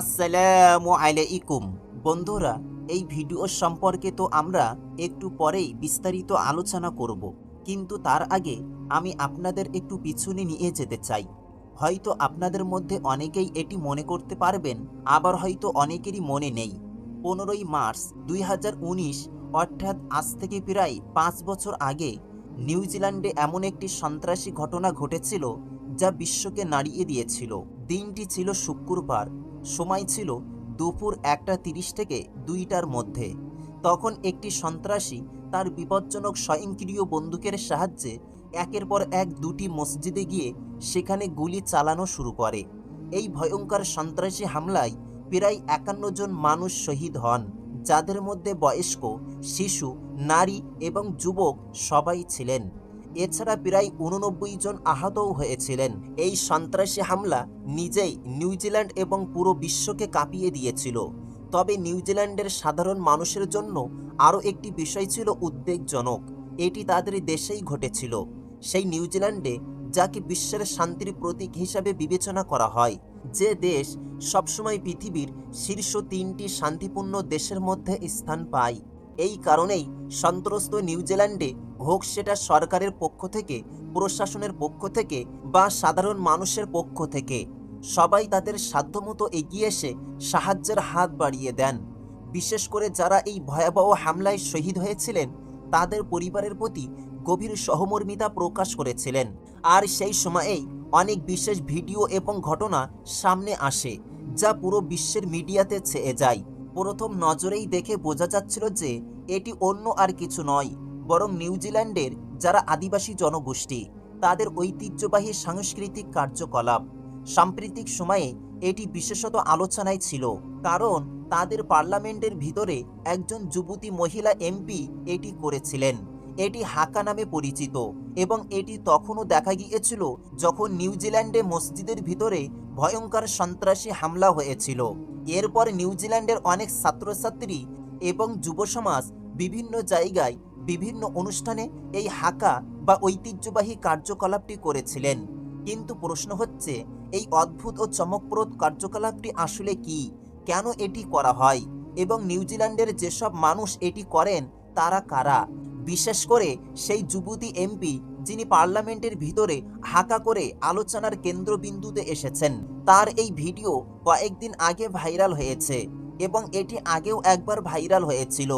আসসালামু আলাইকুম বন্ধুরা এই ভিডিও সম্পর্কে তো আমরা একটু পরেই বিস্তারিত আলোচনা করব। কিন্তু তার আগে আমি আপনাদের একটু পিছনে নিয়ে যেতে চাই। হয়তো আপনাদের মধ্যে অনেকেই এটি মনে করতে পারবেন আবার হয়তো অনেকেরই মনে নেই। পনেরোই মার্চ দুই হাজার উনিশ, অর্থাৎ আজ থেকে প্রায় পাঁচ বছর আগে নিউজিল্যান্ডে এমন একটি সন্ত্রাসী ঘটনা ঘটেছিল যা বিশ্বকে নাড়িয়ে দিয়েছিল। দিনটি ছিল শুক্রবার, সময় ছিল দুপুর একটা তিরিশ থেকে দুইটার মধ্যে। তখন একটি সন্ত্রাসী তার বিপজ্জনক স্বয়ংক্রিয় বন্দুকের সাহায্যে একের পর এক দুটি মসজিদে গিয়ে সেখানে গুলি চালানো শুরু করে। এই ভয়ঙ্কর সন্ত্রাসী হামলায় প্রায় একান্ন জন মানুষ শহীদ হন, যাদের মধ্যে বয়স্ক, শিশু, নারী এবং যুবক সবাই ছিলেন। এছাড়া প্রায় উননব্বই জন আহতও হয়েছিলেন। এই সন্ত্রাসী হামলা নিজেই নিউজিল্যান্ড এবং পুরো বিশ্বকে কাঁপিয়ে দিয়েছিল। তবে নিউজিল্যান্ডের সাধারণ মানুষের জন্য আরও একটি বিষয় ছিল উদ্বেগজনক। এটি তাদের দেশেই ঘটেছিল। সেই নিউজিল্যান্ডে যাকে বিশ্বের শান্তির প্রতীক হিসাবে বিবেচনা করা হয়। যে দেশ সবসময় পৃথিবীর শীর্ষ তিনটি শান্তিপূর্ণ দেশের মধ্যে স্থান পায়। এই কারণেই সন্ত্রস্ত নিউজিল্যান্ডে হোক সেটা সরকারের পক্ষ থেকে, প্রশাসনের পক্ষ থেকে বা সাধারণ মানুষের পক্ষ থেকে। সবাই তাদের সাধ্যমতো এগিয়ে এসে সাহায্যের হাত বাড়িয়ে দেন। বিশেষ করে যারা এই ভয়াবহ হামলায় শহীদ হয়েছিলেন, তাদের পরিবারের প্রতি গভীর সহমর্মিতা প্রকাশ করেছিলেন। আর সেই সময়েই অনেক বিশেষ ভিডিও এবং ঘটনা সামনে আসে, যা পুরো বিশ্বের মিডিয়াতে ছেয়ে যায়। প্রথম নজরেই দেখে বোঝা যাচ্ছিল যে এটি অন্য আর কিছু নয়, বরং নিউজিল্যান্ডের যারা আদিবাসী জনগোষ্ঠী, তাদের ঐতিহ্যবাহী সাংস্কৃতিক কার্যকলাপ। সাম্প্রতিক সময়ে এটি বিশেষত আলোচনায় ছিল, কারণ তাদের পার্লামেন্টের ভিতরে একজন যুবতী মহিলা এমপি এটি করেছিলেন। এটি হাকা নামে পরিচিত এবং এটি তখনও দেখা গিয়েছিল যখন নিউজিল্যান্ডে মসজিদের ভিতরে ভয়ঙ্কর সন্ত্রাসী হামলা হয়েছিল। এরপর নিউজিল্যান্ডের অনেক ছাত্রছাত্রী এবং যুব সমাজ বিভিন্ন জায়গায় বিভিন্ন অনুষ্ঠানে এই হাকা বা ঐতিহ্যবাহী কার্যকলাপটি করেছিলেন। কিন্তু প্রশ্ন হচ্ছে, এই অদ্ভুত ও চমকপ্রদ কার্যকলাপটি আসলে কি? কেন এটি করা হয়? এবং নিউজিল্যান্ডের যেসব মানুষ এটি করেন, তারা কারা? বিশেষ করে সেই যুবতী এমপি যিনি পার্লামেন্টের ভিতরে হাঁকা করে আলোচনার কেন্দ্রবিন্দুতে এসেছেন। তার এই ভিডিও কয়েকদিন আগে ভাইরাল হয়েছে এবং এটি আগেও একবার ভাইরাল হয়েছিল।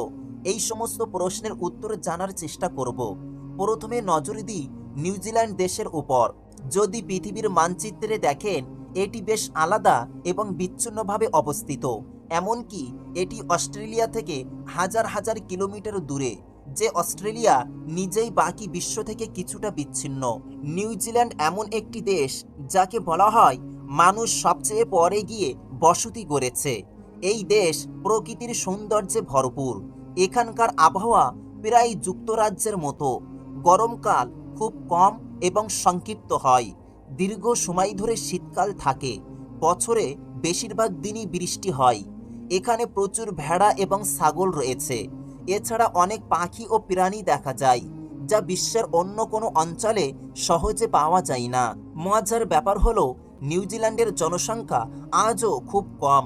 এই সমস্ত প্রশ্নের উত্তর জানার চেষ্টা করব। প্রথমে নজর দিই নিউজিল্যান্ড দেশের উপর। যদি পৃথিবীর মানচিত্রে দেখেন, এটি বেশ আলাদা এবং বিচ্ছিন্নভাবে অবস্থিত। এমনকি এটি অস্ট্রেলিয়া থেকে হাজার হাজার কিলোমিটার দূরে। যে অস্ট্রেলিয়া নিজেই বাকি বিশ্ব থেকে কিছুটা বিচ্ছিন্ন। নিউজিল্যান্ড এমন একটি দেশ যাকে বলা হয় মানুষ সবচেয়ে পরে গিয়ে বসতি গড়েছে। এই দেশ প্রকৃতির সৌন্দর্যে ভরপুর। এখানকার আবহাওয়া প্রায় যুক্তরাজ্যের মতো। গরমকাল খুব কম এবং সংক্ষিপ্ত হয়। দীর্ঘ সময় ধরে শীতকাল থাকে। বছরে বেশিরভাগ দিনই বৃষ্টি হয়। এখানে প্রচুর ভেড়া এবং ছাগল রয়েছে। এছাড়া অনেক পাখি ও প্রাণী দেখা যায়, যা বিশ্বের অন্য কোনো অঞ্চলে সহজে পাওয়া যায় না। মজার ব্যাপার হলো নিউজিল্যান্ডের জনসংখ্যা আজও খুব কম,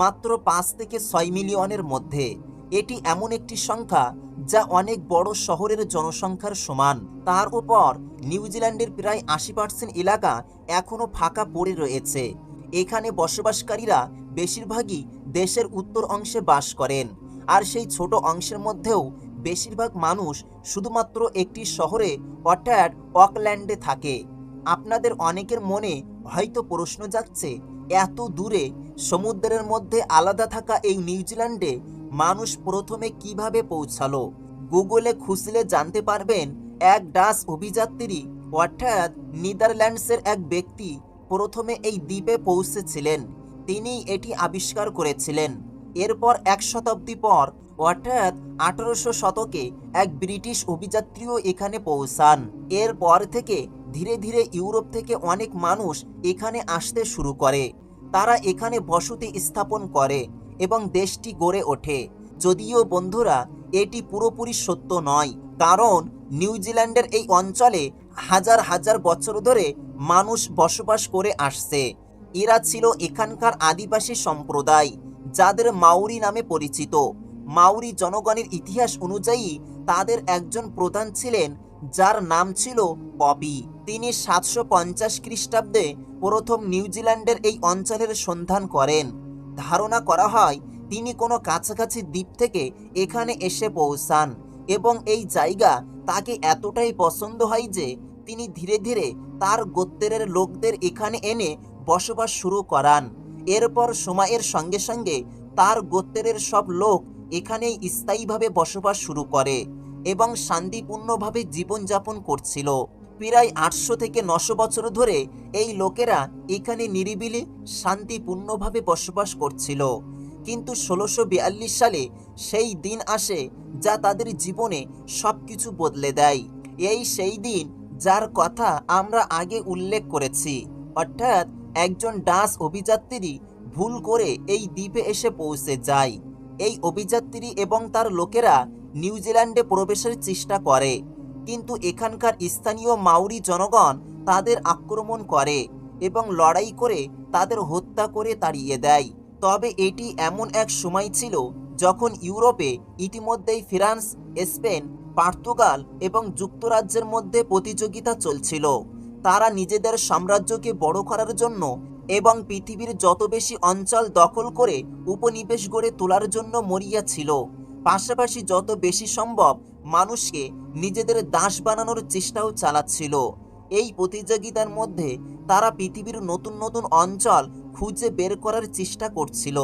মাত্র পাঁচ থেকে ছয় মিলিয়নের মধ্যে। এটি এমন একটি সংখ্যা যা অনেক বড় শহরের জনসংখ্যার সমান। তার উপর নিউজিল্যান্ডের প্রায় আশি পার্সেন্ট এলাকা এখনও ফাঁকা পড়ে রয়েছে। এখানে বসবাসকারীরা বেশিরভাগই দেশের উত্তর অংশে বাস করেন। আর সেই ছোট অংশের মধ্যেও বেশিরভাগ মানুষ শুধুমাত্র একটি শহরে, অর্থাৎ অকল্যান্ডে থাকে। আপনাদের অনেকের মনে হয়তো প্রশ্ন যাচ্ছে এত দূরে সমুদ্রের মধ্যে আলাদা থাকা এই নিউজিল্যান্ডে মানুষ প্রথমে কীভাবে পৌঁছালো? গুগলে খুঁজলে জানতে পারবেন, এক ডাস অভিযাত্রী, অর্থাৎ নিদারল্যান্ডসের এক ব্যক্তি, প্রথমে এই দ্বীপে পৌঁছেছিলেন। তিনি এটি আবিষ্কার করেছিলেন। এরপর এক শতাব্দী পর, অর্থাৎ আঠারোশো শতকে এক ব্রিটিশ অভিযাত্রীও এখানে পৌঁছান। এরপর থেকে ধীরে ধীরে ইউরোপ থেকে অনেক মানুষ এখানে আসতে শুরু করে। তারা এখানে বসতি স্থাপন করে এবং দেশটি গড়ে ওঠে। যদিও বন্ধুরা, এটি পুরোপুরি সত্য নয়, কারণ নিউজিল্যান্ডের এই অঞ্চলে হাজার হাজার বছর ধরে মানুষ বসবাস করে আসছে। এরা ছিল এখানকার আদিবাসী সম্প্রদায়। যাদের মাউরি নামে পরিচিত। মাউরি জনগণের ইতিহাস অনুযায়ী তাদের একজন প্রধান ছিলেন, যার নাম ছিল পপি। তিনি সাতশো পঞ্চাশ খ্রিস্টাব্দে প্রথম নিউজিল্যান্ডের এই অঞ্চলের সন্ধান করেন। ধারণা করা হয়, তিনি কোনো কাছাকাছি দ্বীপ থেকে এখানে এসে পৌঁছান এবং এই জায়গা তাকে এতটাই পছন্দ হয় যে তিনি ধীরে ধীরে তার গোত্রের লোকদের এখানে এনে বসবাস শুরু করান। এরপর সময়ের সঙ্গে সঙ্গে তার গোত্রের সব লোক এখানেই স্থায়ীভাবে বসবাস শুরু করে এবং শান্তিপূর্ণভাবে জীবনযাপন করছিল। প্রায় আটশো থেকে নশো বছর ধরে এই লোকেরা এখানে নিরিবিলি শান্তিপূর্ণভাবে বসবাস করছিল। কিন্তু ষোলোশো সালে সেই দিন আসে যা তাদের জীবনে সব কিছু বদলে দেয়। এই সেই দিন যার কথা আমরা আগে উল্লেখ করেছি। অর্থাৎ একজন ডাস অভিযাত্রী ভুল করে এই দ্বীপে এসে পৌঁছে যায়। এই অভিযাত্রী এবং তার লোকেরা নিউজিল্যান্ডে প্রবেশের চেষ্টা করে, কিন্তু এখানকার স্থানীয় মাউরি জনগণ তাদের আক্রমণ করে এবং লড়াই করে তাদের হত্যা করে তাড়িয়ে দেয়। তবে এটি এমন এক সময় ছিল যখন ইউরোপে ইতিমধ্যেই ফ্রান্স, স্পেন, পর্তুগাল এবং যুক্তরাজ্যের মধ্যে প্রতিযোগিতা চলছিল। তারা নিজেদের সাম্রাজ্যকে বড় করার জন্য এবং পৃথিবীর যত বেশি অঞ্চল দখল করে উপনিবেশ গড়ে তোলার জন্য মরিয়া ছিল। পাশাপাশি যত বেশি সম্ভব মানুষকে নিজেদের দাস বানানোর চেষ্টাও চালাচ্ছিল। এই প্রতিযোগিতার মধ্যে তারা পৃথিবীর নতুন নতুন অঞ্চল খুঁজে বের করার চেষ্টা করছিল।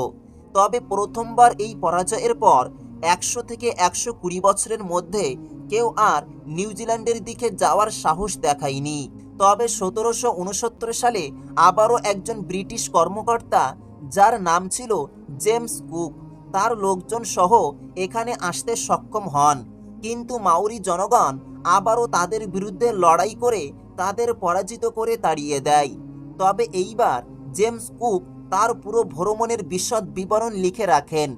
তবে প্রথমবার এই পরাজয়ের পর একশো থেকে একশো কুড়ি বছরের মধ্যে কেউ আর নিউজিল্যান্ডের দিকে যাওয়ার সাহস দেখায়নি। তবে সতেরোশো উনসত্তর সালে আবারও একজন ব্রিটিশ কর্মকর্তা, যার নাম ছিল জেমস কুক, তার লোকজন সহ এখানে আসতে সক্ষম হন। কিন্তু মাউরি জনগণ আবারও তাদের বিরুদ্ধে লড়াই করে তাদের পরাজিত করে তাড়িয়ে দেয়। তবে এইবার জেমস কুক তার পুরো ভ্রমণের বিশদ বিবরণ লিখে রাখেন।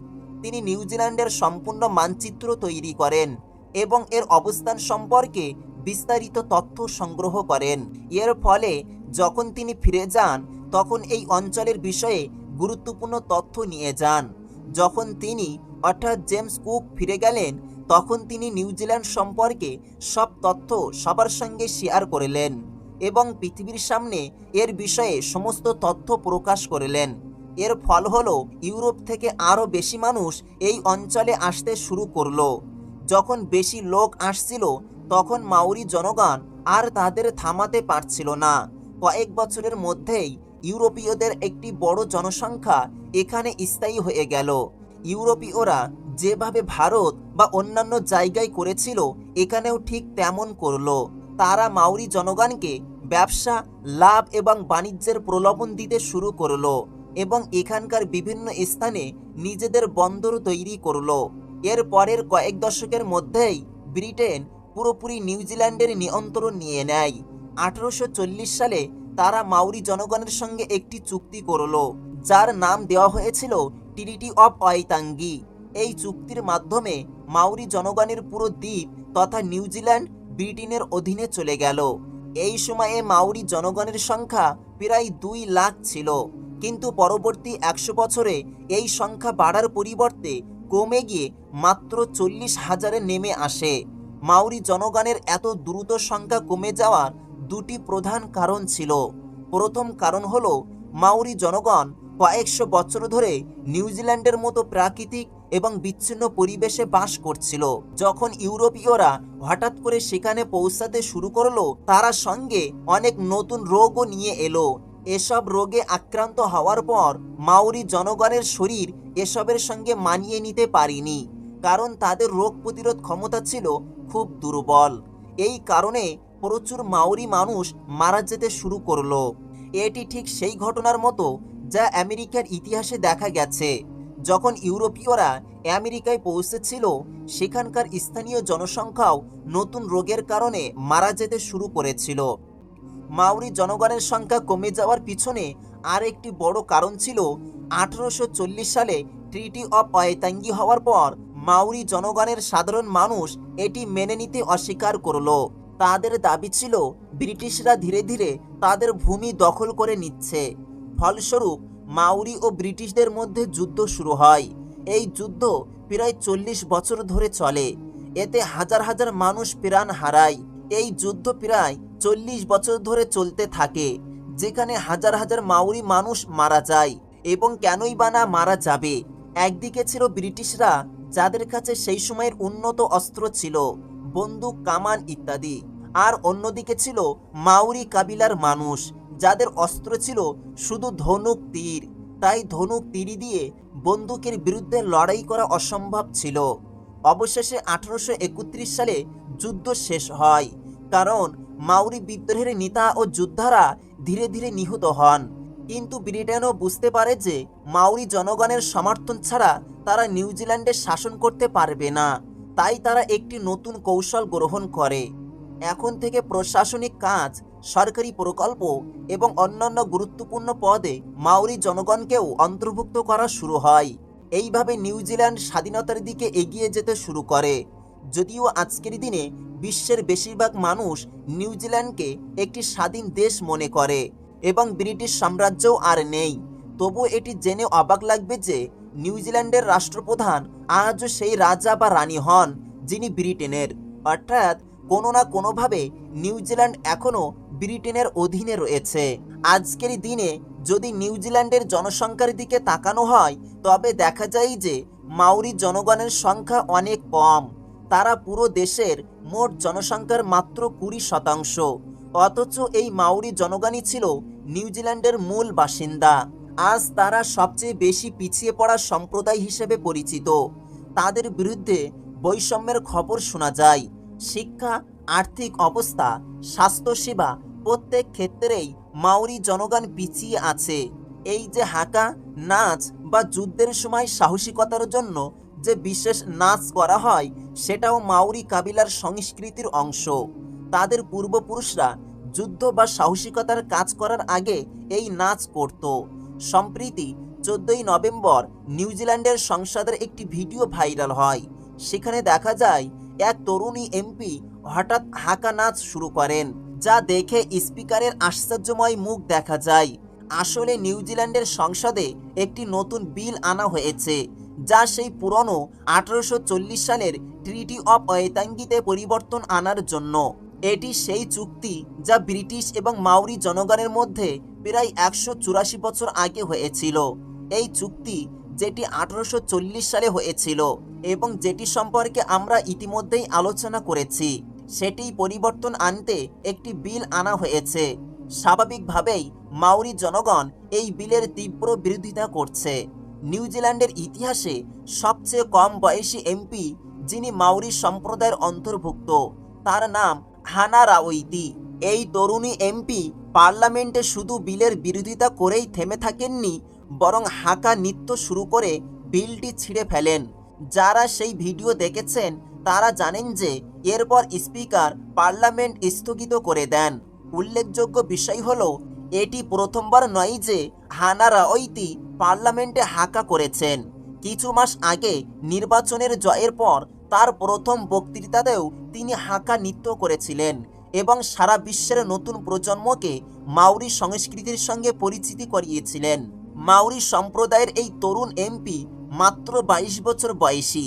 তিনি নিউজিল্যান্ডের সম্পূর্ণ মানচিত্র তৈরি করেন এবং এর অবস্থান সম্পর্কে বিস্তারিত তথ্য সংগ্রহ করেন। এর ফলে যখন তিনি ফিরে যান, তখন এই অঞ্চলের বিষয়ে গুরুত্বপূর্ণ তথ্য নিয়ে যান। যখন তিনি, অর্থাৎ জেমস কুক, ফিরে গেলেন, তখন তিনি নিউজিল্যান্ড সম্পর্কে সব তথ্য সবার সঙ্গে শেয়ার করলেন এবং পৃথিবীর সামনে এর বিষয়ে সমস্ত তথ্য প্রকাশ করলেন। এর ফল হলো, ইউরোপ থেকে আরও বেশি মানুষ এই অঞ্চলে আসতে শুরু করল। যখন বেশি লোক আসছিল তখন মাউরি জনগণ আর তাদের থামাতে পারছিল না। কয়েক বছরের মধ্যেই ইউরোপীয়দের একটি বড় জনসংখ্যা এখানে স্থায়ী হয়ে গেল। ইউরোপীয়রা যেভাবে ভারত বা অন্যান্য জায়গায় করেছিল, এখানেও ঠিক তেমন করল। তারা মাউরি জনগণকে ব্যবসা, লাভ এবং বাণিজ্যের প্রলোভন দিতে শুরু করল এবং এখানকার বিভিন্ন স্থানে নিজেদের বন্দর তৈরি করল। এর পরের কয়েক দশকের মধ্যেই ব্রিটেন পুরোপুরি নিউজিল্যান্ডের নিয়ন্ত্রণ নিয়ে নেয়। আঠারোশো চল্লিশ সালে তারা মাউরি জনগণের সঙ্গে একটি চুক্তি করল, যার নাম দেওয়া হয়েছিল ট্রিটি অফ অয়তাঙ্গি এই চুক্তির মাধ্যমে মাউরি জনগণের পুরো দ্বীপ তথা নিউজিল্যান্ড ব্রিটেনের অধীনে চলে গেল। এই সময়ে মাউরি জনগণের সংখ্যা প্রায় দুই লাখ ছিল, কিন্তু পরবর্তী একশো বছরে এই সংখ্যা বাড়ার পরিবর্তে কমে গিয়ে মাত্র চল্লিশ হাজারে নেমে আসে। মাউরি জনগণের এত দ্রুত সংখ্যা কমে যাওয়ার দুটি প্রধান কারণ ছিল। প্রথম কারণ হল, মাউরি জনগণ কয়েকশো বছর ধরে নিউজিল্যান্ডের মতো প্রাকৃতিক এবং বিচ্ছিন্ন পরিবেশে বাস করছিল। যখন ইউরোপীয়রা হঠাৎ করে সেখানে পৌঁছাতে শুরু করল, তারা সঙ্গে অনেক নতুন রোগও নিয়ে এলো। এসব রোগে আক্রান্ত হওয়ার পর মাউরি জনগণের শরীর এসবের সঙ্গে মানিয়ে নিতে পারেনি। কারণ তাদের রোগ প্রতিরোধ ক্ষমতা ছিল খুব দুর্বল। এই কারণে প্রচুর মাউরি মানুষ মারা যেতে শুরু করল। এটি ঠিক সেই ঘটনার মতো যা আমেরিকার ইতিহাসে দেখা গেছে। যখন ইউরোপীয়রা আমেরিকায় পৌঁছেছিল, সেখানকার স্থানীয় জনসংখ্যাও নতুন রোগের কারণে মারা যেতে শুরু করেছিল। মাউরি জনগণের সংখ্যা কমে যাওয়ার পিছনে আর একটি বড় কারণ ছিল, আঠারোশো চল্লিশ সালে ট্রিটি অফ অয়তাঙ্গি হওয়ার পর মাউরি জনগণের সাধারণ মানুষ এটি মেনে নিতে অস্বীকার করল। তাদের দাবি ছিল, ব্রিটিশরা ধীরে ধীরে তাদের ভূমি দখল করে নিচ্ছে। ফলস্বরূপ, মাউরি ও ব্রিটিশদের মধ্যে যুদ্ধ শুরু হয়। এই যুদ্ধ প্রায় চল্লিশ বছর ধরে চলে। এতে হাজার হাজার মানুষ প্রাণ হারায়। এই যুদ্ধ প্রায় চল্লিশ বছর ধরে চলতে থাকে, যেখানে হাজার হাজার মাউরি মানুষ মারা যায় এবং কেনই বা না মারা যাবে? একদিকে ছিল ব্রিটিশরা যাদের কাছে সেই সময়ের উন্নত অস্ত্র ছিল, বন্দুক, কামান ইত্যাদি। আর অন্যদিকে ছিল মাউরি কাবিলার মানুষ, যাদের অস্ত্র ছিল শুধু ধনুক তীর। তাই ধনুক তীরি দিয়ে বন্দুকের বিরুদ্ধে লড়াই করা অসম্ভব ছিল। অবশেষে আঠারোশো একত্রিশ সালে যুদ্ধ শেষ হয়, কারণ মাউরি বিদ্রোহের নেতা ও যোদ্ধারা ধীরে ধীরে নিহত হন। কিন্তু ব্রিটেনও বুঝতে পারে যে মাউরি জনগণের সমর্থন ছাড়া তারা নিউজিল্যান্ডে শাসন করতে পারবে না। তাই তারা একটি নতুন কৌশল গ্রহণ করে। এখন থেকে প্রশাসনিক কাজ, সরকারি প্রকল্প এবং অন্যান্য গুরুত্বপূর্ণ পদে মাউরি জনগণকেও অন্তর্ভুক্ত করা শুরু হয়। এইভাবে নিউজিল্যান্ড স্বাধীনতার দিকে এগিয়ে যেতে শুরু করে। যদিও আজকের দিনে বিশ্বের বেশিরভাগ মানুষ নিউজিল্যান্ডকে একটি স্বাধীন দেশ মনে করে। এবং ব্রিটিশ সাম্রাজ্যও আর নেই। তবু এটি জেনে অবাক লাগবে যে নিউজিল্যান্ডের রাষ্ট্রপ্রধান আজও সেই রাজা বা রানী হন যিনি ব্রিটেনের। অর্থাৎ কোনো না কোনোভাবে নিউজিল্যান্ড এখনও ব্রিটেনের অধীনে রয়েছে। আজকের দিনে যদি নিউজিল্যান্ডের জনসংখ্যার দিকে তাকানো হয়, তবে দেখা যায় যে মাউরি জনগণের সংখ্যা অনেক কম। তারা পুরো দেশের মোট জনসংখ্যার মাত্র কুড়ি শতাংশ। অথচ এই মাউরি জনগণই ছিল নিউজিল্যান্ডের মূল বাসিন্দা। আজ তারা সবচেয়ে বেশি পিছিয়ে পড়া সম্প্রদায় হিসেবে পরিচিত। তাদের বিরুদ্ধে বৈষম্যের খবর শোনা যায়। শিক্ষা, আর্থিক অবস্থা, স্বাস্থ্যসেবা প্রত্যেক ক্ষেত্রেই মাউরি জনগণ পিছিয়ে আছে। এই যে হাঁকা, নাচ বা যুদ্ধের সময় সাহসিকতার জন্য যে বিশেষ নাচ করা হয়, সেটাও মাউরি কাবিলার সংস্কৃতির অংশ। তাদের পূর্বপুরুষরা যুদ্ধ বা সাহসিকতার কাজ করার আগে এই নাচ করত। সম্প্রীতি চোদ্দই নভেম্বর নিউজিল্যান্ডের সংসদের একটি ভিডিও ভাইরাল হয়। সেখানে দেখা যায়, এক তরুণী এমপি হঠাৎ হাঁকা নাচ শুরু করেন, যা দেখে স্পিকারের আশ্চর্যময় মুখ দেখা যায়। আসলে নিউজিল্যান্ডের সংসদে একটি নতুন বিল আনা হয়েছে, যা সেই পুরনো আঠারোশো চল্লিশ সালের ট্রিটি অফ অয়েতাঙ্গিতে পরিবর্তন আনার জন্য। এটি সেই চুক্তি যা ব্রিটিশ এবং মাউরি জনগণের মধ্যে প্রায় একশো চুরাশি বছর আগে হয়েছিল। এই চুক্তি, যেটি আঠারোশো সালে হয়েছিল এবং যেটি সম্পর্কে আমরা ইতিমধ্যেই আলোচনা করেছি, সেটি পরিবর্তন আনতে একটি বিল আনা হয়েছে। স্বাভাবিকভাবেই মাউরি জনগণ এই বিলের তীব্র বিরোধিতা করছে। নিউজিল্যান্ডের ইতিহাসে সবচেয়ে কম বয়সী এমপি যিনি মাউরি সম্প্রদায়ের অন্তর্ভুক্ত, তার নাম হানা রাওইতি এই তরুণী এমপি পার্লামেন্টে শুধু বিলের বিরোধিতা করেই থেমে থাকেননি, বরং হাঁকা নৃত্য শুরু করে বিলটি ছিঁড়ে ফেলেন। যারা সেই ভিডিও দেখেছেন, তারা জানেন যে এরপর স্পিকার পার্লামেন্ট স্থগিত করে দেন। উল্লেখযোগ্য বিষয় হল, এটি প্রথমবার নয় যে হানা রাওইতি পার্লামেন্টে হাঁকা করেছেন। কিছু মাস আগে নির্বাচনের জয়ের পর তার প্রথম বক্তৃতাতেও তিনি হাঁকা নৃত্য করেছিলেন এবং সারা বিশ্বের নতুন প্রজন্মকে মাউরি সংস্কৃতির সঙ্গে পরিচিতি করিয়েছিলেন। মাউরি সম্প্রদায়ের এই তরুণ এমপি মাত্র বাইশ বছর বয়সী,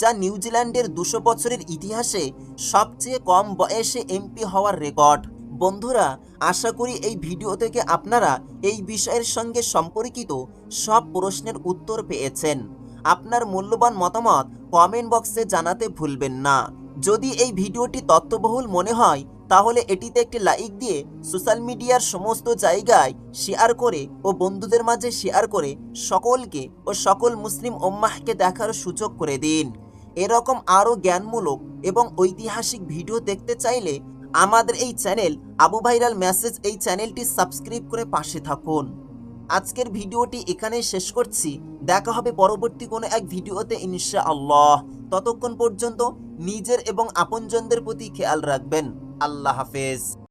যা নিউজিল্যান্ডের দুশো বছরের ইতিহাসে সবচেয়ে কম বয়সে এমপি হওয়ার রেকর্ড। বন্ধুরা, আশা করি এই ভিডিও থেকে আপনারা এই বিষয়ের সঙ্গে সম্পর্কিত সব প্রশ্নের উত্তর পেয়েছেন। আপনার মূল্যবান মতামত কমেন্ট বক্সে জানাতে ভুলবেন না। যদি এই ভিডিওটি তথ্যবহুল মনে হয়, তাহলে এটিতে একটি লাইক দিয়ে সোশ্যাল মিডিয়ার সমস্ত জায়গায় শেয়ার করে ও বন্ধুদের মাঝে শেয়ার করে সকলকে ও সকল মুসলিম ওম্মাহকে দেখার সুযোগ করে দিন। এরকম আরও জ্ঞানমূলক এবং ঐতিহাসিক ভিডিও দেখতে চাইলে আমাদের এই চ্যানেল আবু ভাইরাল মেসেজ এই চ্যানেলটি সাবস্ক্রাইব করে পাশে থাকুন। আজকের ভিডিওটি এখানেই শেষ করছি। দেখা হবে পরবর্তী কোনো এক ভিডিওতে ইনশা আল্লাহ ততক্ষণ পর্যন্ত নিজের এবং আপনজনদের প্রতি খেয়াল রাখবেন। আল্লাহ হাফেজ।